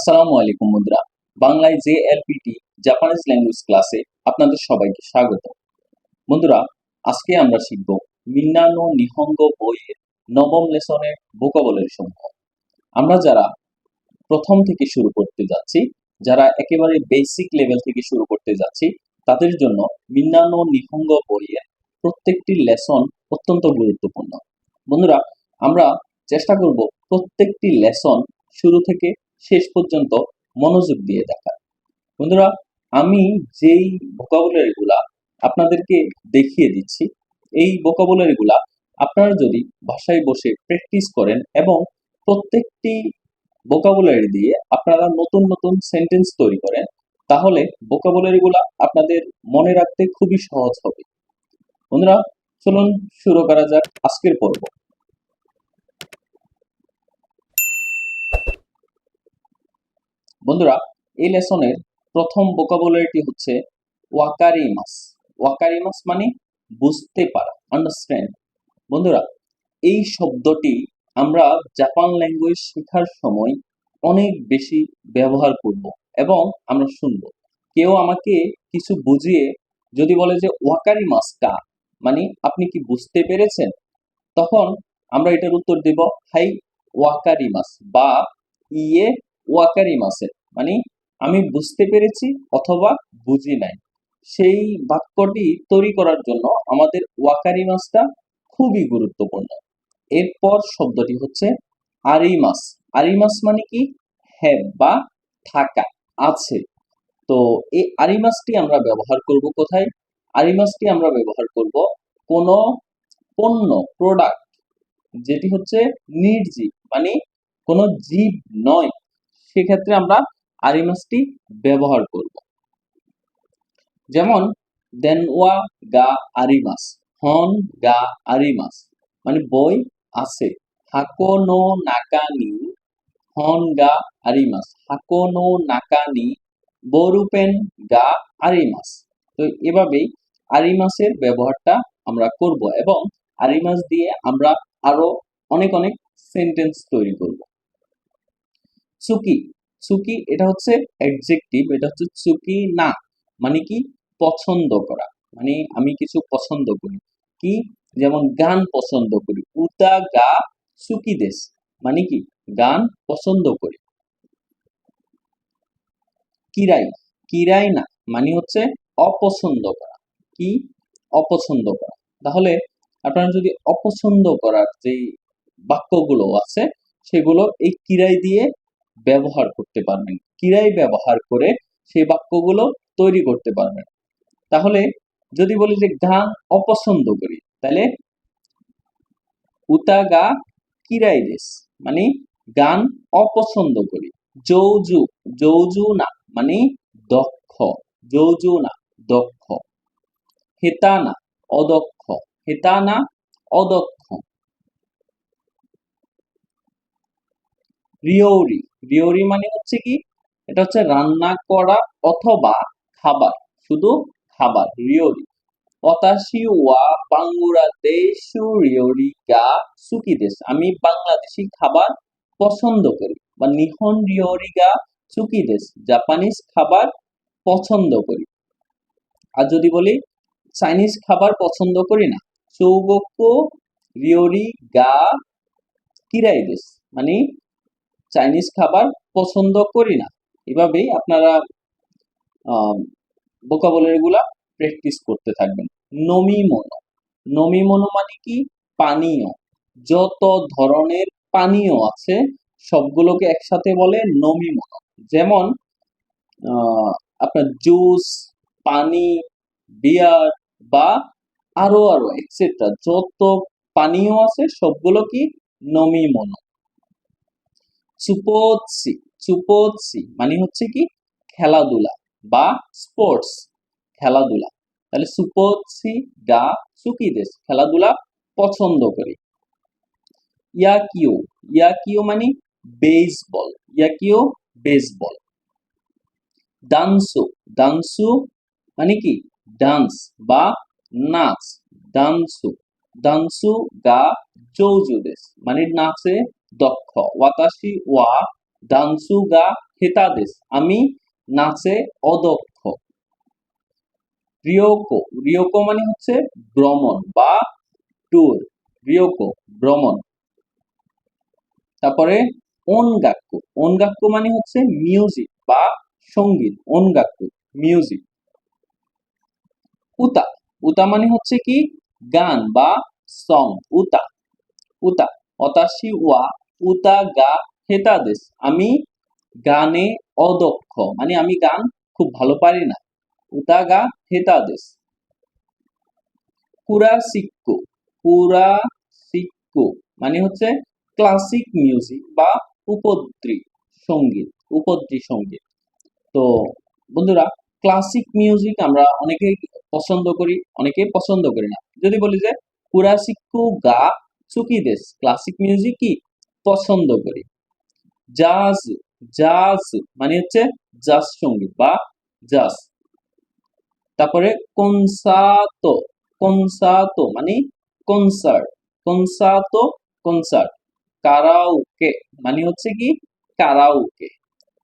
আসসালামু আলাইকুম বন্ধুরা বাংলায় জে এলপিটি জাপানিজ ল্যাঙ্গুয়েজ ক্লাসে আপনাদের সবাইকে স্বাগত। বন্ধুরা আজকে আমরা শিখব মিন্নানো নিহঙ্গ বইয়ের নবম লেসনের ভোকাবলের সমূহ। আমরা যারা প্রথম থেকে শুরু করতে যাচ্ছি, যারা একেবারে বেসিক লেভেল থেকে শুরু করতে যাচ্ছি, তাদের জন্য মিন্নানো নিহঙ্গ বইয়ের প্রত্যেকটি লেসন অত্যন্ত গুরুত্বপূর্ণ। বন্ধুরা আমরা চেষ্টা করব প্রত্যেকটি লেসন শুরু থেকে শেষ পর্যন্ত মনোযোগ দিয়ে দেখা। বন্ধুরা, আমি যেই ভোকাবুলারিগুলা আপনাদেরকে দেখিয়ে দিচ্ছি, এই ভোকাবুলারিগুলা আপনারা যদি বাসায় বসে প্র্যাকটিস করেন এবং প্রত্যেকটি ভোকাবুলারি দিয়ে আপনারা নতুন নতুন সেন্টেন্স তৈরি করেন, তাহলে ভোকাবুলারিগুলা আপনাদের মনে রাখতে খুবই সহজ হবে। বন্ধুরা, চলুন শুরু করা যাক আজকের পর্ব। বন্ধুরা, এই লেসনের প্রথম ভোকাবুলারিটি হচ্ছে ওয়াকারিমাস। ওয়াকারিমাস মানে বুঝতে পারা আন্ডারস্ট্যান্ড বন্ধুরা, এই শব্দটি আমরা জাপান ল্যাঙ্গুয়েজ শেখার সময় অনেক বেশি ব্যবহার করব এবং আমরা শুনব। কেউ আমাকে কিছু বুঝিয়ে যদি বলে যে ওয়াকারি মাসটা মানে আপনি কি বুঝতে পেরেছেন? তখন আমরা এটার উত্তর দেব, হাই ওয়াকারি মাস বা ইয়ে ওয়াকারি মাসের মানে আমি বুঝতে পেরেছি অথবা বুঝি নাই। সেই বাক্যটি তৈরি করার জন্য আমাদের ওয়াকারি মাসটা খুবই গুরুত্বপূর্ণ। এরপর শব্দটি হচ্ছে আরিমাস। আরিমাস মানে কি? হ্যাঁ বা থাকা, আছে। তো এই আরিমাসটি আমরা ব্যবহার করব কোথায়? আরিমাসটি আমরা ব্যবহার করব কোন পণ্য প্রোডাক্ট যেটি হচ্ছে নির্জীব মানে কোনো জীব নয়। সেক্ষেত্রে আমরা আরিমাসটি ব্যবহার করব। যেমন দেনওয়া গা আরিমাস, হন গা আরিমাস মানে বই আছে। হাকোনো নাকানি, হন গা আরিমাস হাকোনো নাকানি, বরুপেন গা আরিমাস। তো এভাবেই আরিমাসের ব্যবহারটা আমরা করব এবং আরিমাস দিয়ে আমরা আরও অনেক অনেক সেন্টেন্স তৈরি করব। সুকি। সুকি এটা হচ্ছে অ্যাডজেক্টিভ এটা হচ্ছে সুকি না মানে কি? পছন্দ করা। মানে আমি কিছু পছন্দ করি। কি? যেমন গান পছন্দ করি। উতা গা সুকি দেশ। মানে কি? গান পছন্দ করি। কিরাই। কিরাই না মানে হচ্ছে অপছন্দ করা। কি? অপছন্দ করা। তাহলে আপনারা যদি অপছন্দ করার যে বাক্যগুলো আছে, সেগুলো এই কিরাই দিয়ে ব্যবহার করতে পারবেন। কিরাই ব্যবহার করে সেই বাক্যগুলো তৈরি করতে পারবেন। তাহলে যদি বলি যে গান অপছন্দ করি, তাহলে উতাগা কিরাই দেশ? মানে গান অপছন্দ করি। যৌজু যৌজু না মানে দক্ষ। যৌজু না, দক্ষ। হেতানা অদক্ষ। হেতানা অদক্ষ। রিওরি রিওরি মানে হচ্ছে কি? এটা হচ্ছে রান্না করা অথবা খাবার, শুধু খাবার রিওরি অতাশি ওয়া বাংলাদেশু রিওরি গা সুকি দেশ। আমি বাংলাদেশি খাবার পছন্দ করি বা নিহন রিওরি গা সুকি দেশ, জাপানিজ খাবার পছন্দ করি। আর যদি বলি চাইনিজ খাবার পছন্দ করি না চৌবকো রিওরি গা কিরাই দেশ মানে চাইনিজ খাবার পছন্দ করি না। এভাবেই আপনারা ভোকাবুলারিগুলা প্র্যাকটিস করতে থাকবেন। নমিমনো নমিমনো মানে কি? পানীয়। যত ধরনের পানীয় আছে, সবগুলোকে একসাথে বলে নমিমনো যেমন আপনার জুস পানি বিয়ার বা আরও আরও এক্সেট্রা যত পানীয় আছে, সবগুলো কি? নমিমনো সুপোৎসি সুপোৎসি মানে হচ্ছে কি? খেলাধুলা বা স্পোর্টস খেলাধুলা। তাহলে সুপোৎসি গা সুকি দেশ খেলাধুলা পছন্দ করি। ইয়াকিও ইয়াকিও মানে বেসবল ইয়াকিও বেসবল ডান্সু ডান্সু মানে কি? ডান্স বা নাচ, ডান্সু ডান্সু গা জৌজু দেশ মানে নাচে দক্ষ। ওয়াতাশি ওয়া ডান্সু গা হেতাদেশ। আমি নাচে অদক্ষ। রিয়োকো রিয়োকো মানে হচ্ছে ভ্রমণ বা ট্যুর রিয়োকো ভ্রমণ। তারপরে অনগাক্কু। অনগাক্কু মানে হচ্ছে মিউজিক বা সংগীত। অনগাক্কু মিউজিক উতা। উতা মানে হচ্ছে কি? গান বা সং উতা। উতা। অতাশি ওয়া উতা গা হেতাদেশ আমি গানে অদক্ষ। মানে আমি গান খুব ভালো পারি না। উতা গা হেতাদেশ পুরা সিক্কু। পুরা সিক্কু। মানে হচ্ছে ক্লাসিক মিউজিক বা উপদ্রি সংগীত উপদ্রি সংগীত। তো বন্ধুরা, ক্লাসিক মিউজিক আমরা অনেকেই পছন্দ করি, অনেকেই পছন্দ করি না। যদি বলি যে কুরাসিকু গা চুকি দেশ ক্লাসিক মিউজিক কি? পছন্দ করি। জাজ জাজ মানে হচ্ছে জাজ সংগীত বা জাজ তারপরে কনসার্টো কনসার্টো মানে কনসার্ট কনসার্টো কনসার্ট কারাওকে মানে হচ্ছে কি? কারাওকে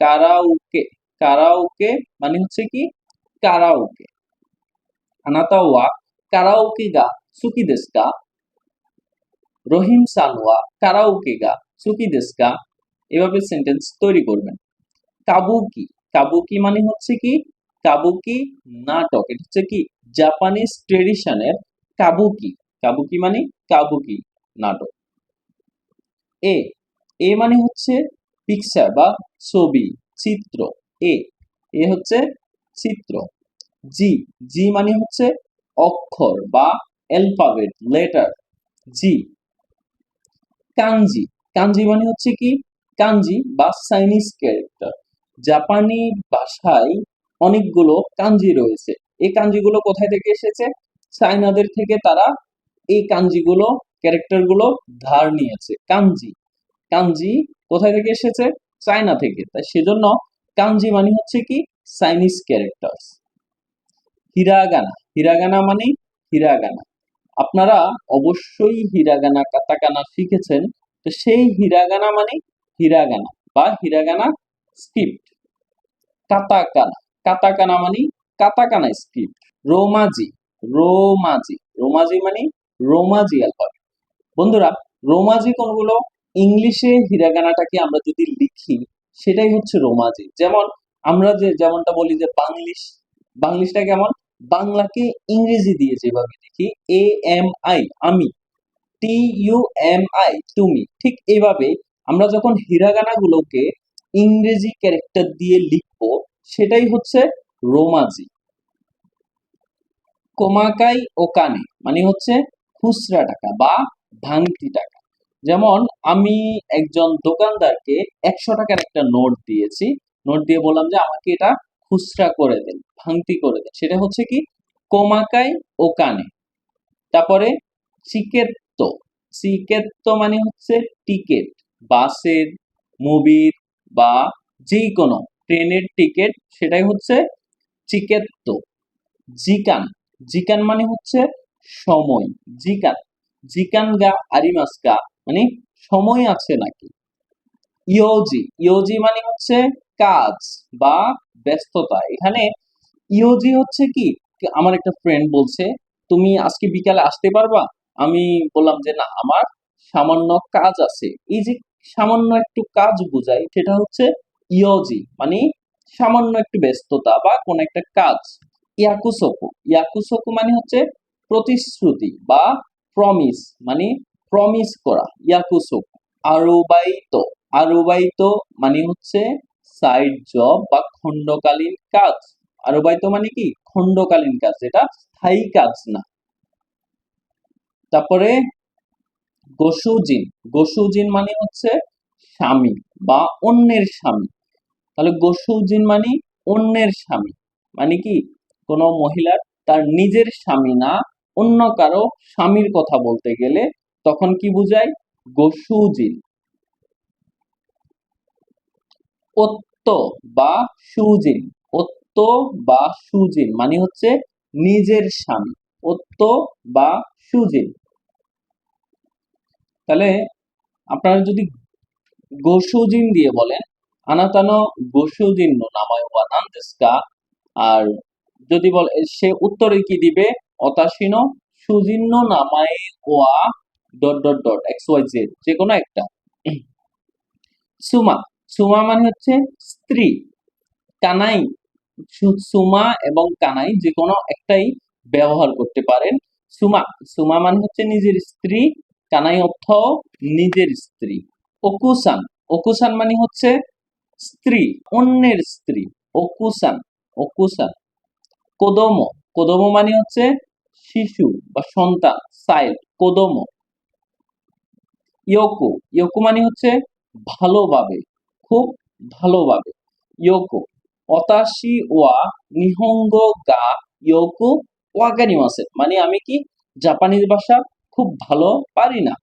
কারাওকে কারাওকে মানে হচ্ছে কি? কারাওকে আনাতা ওয়া কারাওকে গা সুকি দেশ কা রহিম সানওয়া কারাওকে গা সুকি দেশ কা এভাবে সেন্টেন্স তৈরি করবেন। কাবুকি কাবুকি মানে হচ্ছে কি? কাবুকি নাটক, এটা হচ্ছে কি? জাপানিজ ট্রেডিশনের কাবুকি। কাবুকি মানে কাবুকি নাটক। এ এ মানে হচ্ছে পিকচার বা ছবি, চিত্র। এ এ হচ্ছে চিত্র। জি জি মানে হচ্ছে অক্ষর বা অ্যালফাবেট লেটার জি কাঞ্জি কাঞ্জি মানে হচ্ছে কি? কাঞ্জি বা চাইনিজ ক্যারেক্টার জাপানি ভাষায় অনেকগুলো কাঞ্জি রয়েছে। এই কাঞ্জিগুলো কোথায় থেকে এসেছে? চাইনাদের থেকে তারা এই কাঞ্জিগুলো ক্যারেক্টারগুলো ধার নিয়েছে। কাঞ্জি কাঞ্জি কোথায় থেকে এসেছে? চায়না থেকে। তাই সেজন্য কাঞ্জি মানে হচ্ছে কি? চাইনিজ ক্যারেক্টার হিরাগানা হিরাগানা মানে হিরাগানা আপনারা অবশ্যই হিরাগানা কাতাকানা শিখেছেন। তো সেই হিরাগানা মানে হিরাগানা বা হিরাগানা স্ক্রিপ্ট কাতাকানা কাতাকানা মানে katakana script romaji romaji romaji মানে রোমাজি অ্যালফাবেট বন্ধুরা রোমাজি কোনগুলো? ইংলিশে হিরাগানাটাকে আমরা যদি লিখি, সেটাই হচ্ছে রোমাজি যেমন আমরা যে, যেমনটা বলি যে বাংলিশ, বাংলিশটা কেমন? বাংলাকে ইংরেজি দিয়ে যেভাবে লিখি এ এম আই আমি। টি ইউ এম আই তুমি। ঠিক এইভাবে আমরা যখন হিরাগানা গুলোকে ইংরেজি ক্যারেক্টার দিয়ে লিখব, সেটাই হচ্ছে রোমাজি। কোমাকাই ওকানে মানে হচ্ছে খুচরা টাকা বা ভাঙতি টাকা। যেমন আমি একজন দোকানদারকে একশো টাকার একটা নোট দিয়েছি, নোট দিয়ে বললাম যে আমাকে এটা খুচরা করে দেন ভাঙতি করে দেন সেটা হচ্ছে কি? কোমাকায় ও কানে। তারপরে চিকেত্ত চিকেত্ত মানে হচ্ছে টিকেট, বাসের, মুভির বা যে কোনো ট্রেনের টিকিট, সেটাই হচ্ছে চিকেত্ত। জিকান। জিকান মানে হচ্ছে সময়। জিকান। জিকান গা আরিমাস গা মানে সময় আছে নাকি? ইয়োজি। ইয়োজি মানে হচ্ছে কাজ বা ব্যস্ততা। এখানে ইয়োজি হচ্ছে কি? আমার একটা ফ্রেন্ড বলছে, তুমি আজকে বিকালে আসতে পারবা? আমি বললাম যে, না, আমার সামান্য কাজ আছে। এই যে সামান্য একটু কাজ বোঝাই, সেটা হচ্ছে ইয়োজি মানে সামান্য একটু ব্যস্ততা বা কোন একটা কাজ। ইয়াকুসোকু। ইয়াকুসোকু মানে হচ্ছে প্রতিশ্রুতি বা প্রমিস মানে প্রমিস করা। ইয়াকুসোকু। আরুবাইতো। আরুবাইতো মানে হচ্ছে সাইড জব বা খণ্ডকালীন কাজ। আরুবাইতো মানে কি? খণ্ডকালীন কাজ যেটা স্থায়ী কাজ না। তারপরে গসুজিন গসুজিন মানে হচ্ছে স্বামী বা অন্যের স্বামী। তাহলে গসুজিন মানে অন্যের স্বামী। মানে কি? কোনো মহিলার তার নিজের স্বামী না, অন্য কারও স্বামীর কথা বলতে গেলে তখন কি বুঝায়? গসুজিন। ওত্ত বা সুজিন। ওত্ত বা সুজিন মানে হচ্ছে নিজের স্বামী। ওত্ত বা সুজিন। তাহলে আপনারা যদি গোসুজিন দিয়ে বলেন, আনাতানো গোসুজিন্ন নামায় আর যদি বলে, সে উত্তরে কি দিবে? অতাশিনো সুজিন্ন নামায় ওয়া dot dot dot, x y z যে কোনো একটা। সুমা সুমা মানে হচ্ছে স্ত্রী। কানাই সুমা এবং কানাই যে কোনো একটাই ব্যবহার করতে পারেন। সুমা সুমা মানে হচ্ছে নিজের স্ত্রী, কানাই অর্থ নিজের স্ত্রী। অকুসান অকুসান মানে হচ্ছে স্ত্রী, অন্যের স্ত্রী। অকুসান ওকুসান কোদমো কোদমো মানে হচ্ছে শিশু বা সন্তান, চাইল্ড, কোদমো। ইয়োকো ইয়োকো মানে হচ্ছে ভালোভাবে। খুব ভালোভাবে। ইয়োকো, অতাশি ওয়া নিহঙ্গ গা ইয়োকো ওয়াগানিমাসে। মানে আমি কি জাপানিজ ভাষা খুব ভালো পারি না।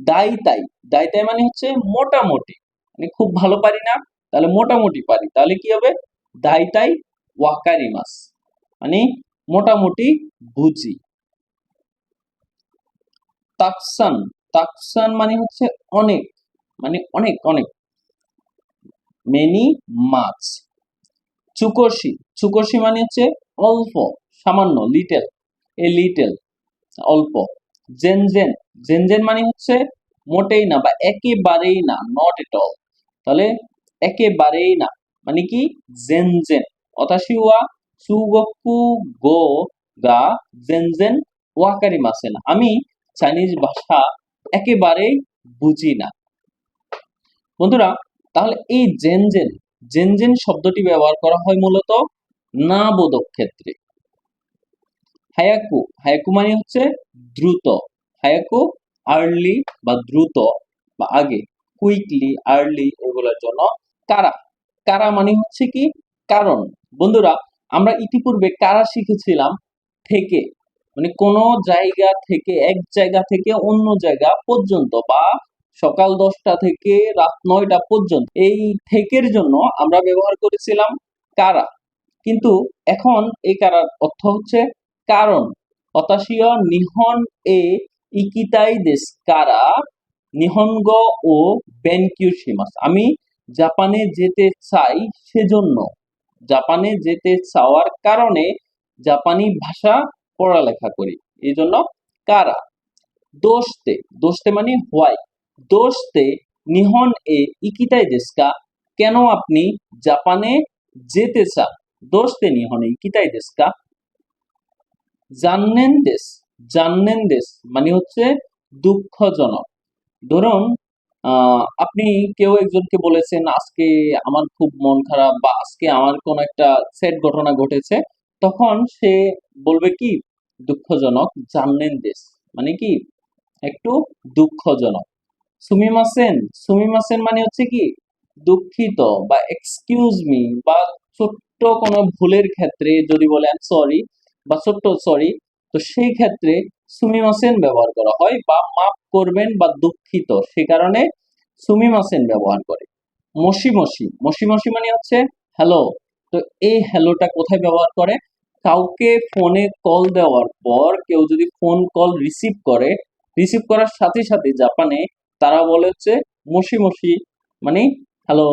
দাইতাই দাইতাই মানে হচ্ছে মোটামুটি। মানে খুব ভালো পারি না, তাহলে মোটামুটি পারি। তাহলে কি হবে? দাইতাই ওয়াকারিমাস। মানে মোটামুটি বুঝি তাকসান তাকসান মানে হচ্ছে অনেক। মানে অনেক অনেক। মেনি মাছ চুকোশি চুকোশি মানে হচ্ছে অল্প, সামান্য লিটেল এ লিটেল অল্প। জেনজেন জেনজেন মানে হচ্ছে মোটেই না বা একেবারেই না নট এট অল তাহলে একেবারেই না মানে কি? জেনজেন অতাশি ওয়া সুগকু গো, গা জেনজেন ওয়াকারি মাসে না। আমি চাইনিজ ভাষা একেবারেই বুঝি না। বন্ধুরা, তাহলে এই জেনজেন জেনজেন শব্দটি ব্যবহার করা হয় মূলত না বোধক ক্ষেত্রে হায়াকু হায়াকু মানে হচ্ছে দ্রুত। হায়াকু, আর্লি বা দ্রুত বা আগে। কুইকলি, আর্লি এগুলোর জন্য কারা। কারা মানে হচ্ছে কি? কারণ। বন্ধুরা, আমরা ইতিপূর্বে কারা শিখেছিলাম থেকে। মানে কোনো জায়গা থেকে, এক জায়গা থেকে অন্য জায়গা পর্যন্ত বা সকাল দশটা থেকে রাত নয়টা পর্যন্ত। এই থেকের জন্য আমরা ব্যবহার করেছিলাম কারা। কিন্তু এখন এই কারার অর্থ হচ্ছে কারণ। অতাশীয় নিহন এ ইকিতাই দেশ কারা নিহনগ ও বেনকিউ শিমাস আমি জাপানে যেতে চাই সেজন্য। জাপানে যেতে চাওয়ার কারণে জাপানি ভাষা পড়ালেখা করি। এই জন্য কারা। দোষতে দোষতে মানে হোয়াই। দোষতে নিহন এ ইকিতাই দেশকা, কেন আপনি জাপানে যেতে চান? দোষতে নিহন এ ইকিতাই দেশকা। জাননেন দেশ জাননেন দেশ মানে হচ্ছে দুঃখজনক। ধরুন আপনি কেউ একজনকে বলেছেন, আজকে আমার খুব মন খারাপ বা আজকে আমার কোন একটা সেট ঘটনা ঘটেছে। তখন সে বলবে কি? দুঃখজনক, জাননেন দেশ। মানে কি? একটু দুঃখজনক। সুমিমাসেন সুমিমাসেন মানে হচ্ছে কি? দুঃখিত বা এক্সকিউজ মি বা ছোট্ট কোনো ভুলের ক্ষেত্রে যদি বলেন সরি বা ছোট্ট সরি তো সেই ক্ষেত্রে সুমিমাসেন ব্যবহার করা হয় বা মাফ করবেন বা দুঃখিত। সে কারণে সুমিমাসেন ব্যবহার করে। মসি মসি। মসি মসি মানে হচ্ছে হ্যালো তো এই হ্যালোটা কোথায় ব্যবহার করে? কাউকে ফোনে কল দেওয়ার পর কেউ যদি ফোন কল রিসিভ করে, রিসিভ করার সাথে সাথে জাপানে তারা বলে হচ্ছে, মসি মসি। মানে হ্যালো।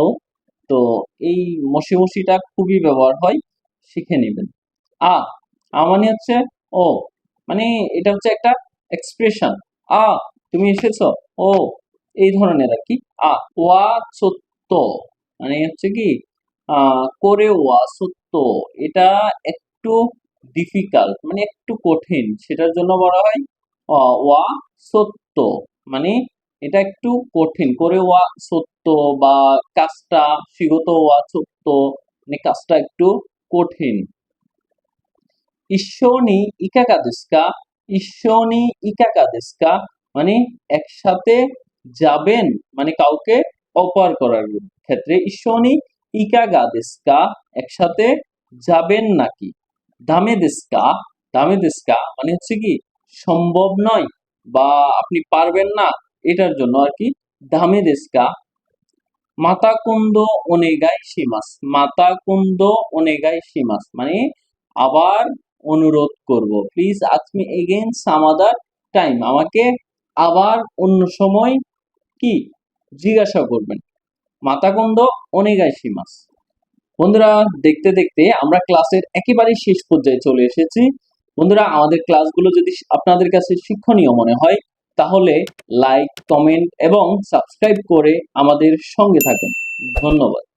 তো এই মসি, মসিটা খুবই ব্যবহার হয়, শিখে নেবেন। আ আ মানে হচ্ছে, ও। মানে এটা হচ্ছে একটা এক্সপ্রেশন আ, তুমি এসেছ? ও, এই ধরনের আর কি। আ, ওয়া সত্য। মানে হচ্ছে কি করে ওয়া সত্য। এটা একটু ডিফিকাল্ট মানে একটু কঠিন। সেটার জন্য বলা হয় ওয়া সত্য। মানে এটা একটু কঠিন। করে ওয়া সত্য বা কাজটা শিগত ওয়া সত্য মানে কাজটা একটু কঠিন। ঈশ্বনি ইকাকা দেস্কা ঈশ্বনি ইকাকা দেস্কা মানে একসাথে যাবেন মানে কাউকে অপার করার ক্ষেত্রে ঈশ্বনী ইকাগা দেস্কা একসাথে যাবেন নাকি? দামে দেস্কা দামে দেস্কা মানে হচ্ছে কি, সম্ভব নয় বা আপনি পারবেন না এটার জন্য আর কি ধামেদেস্কা মাতা কুন্দ অনেগাই সীমাস। মাতা কুন্দ অনেগাই সীমাস। মানে আবার অনুরোধ করব। Please ask me again some other time আমাকে আবার অন্য সময় কি জিজ্ঞাসা করবেন। মাতাকুন্দ অনেগাই সীমাস। বন্ধুরা, দেখতে দেখতে আমরা ক্লাসের একেবারে শেষ পর্যায়ে চলে এসেছি। বন্ধুরা, আমাদের ক্লাসগুলো যদি আপনাদের কাছে শিক্ষণীয় মনে হয় তাহলে লাইক কমেন্ট এবং সাবস্ক্রাইব করে আমাদের সঙ্গে থাকুন। ধন্যবাদ।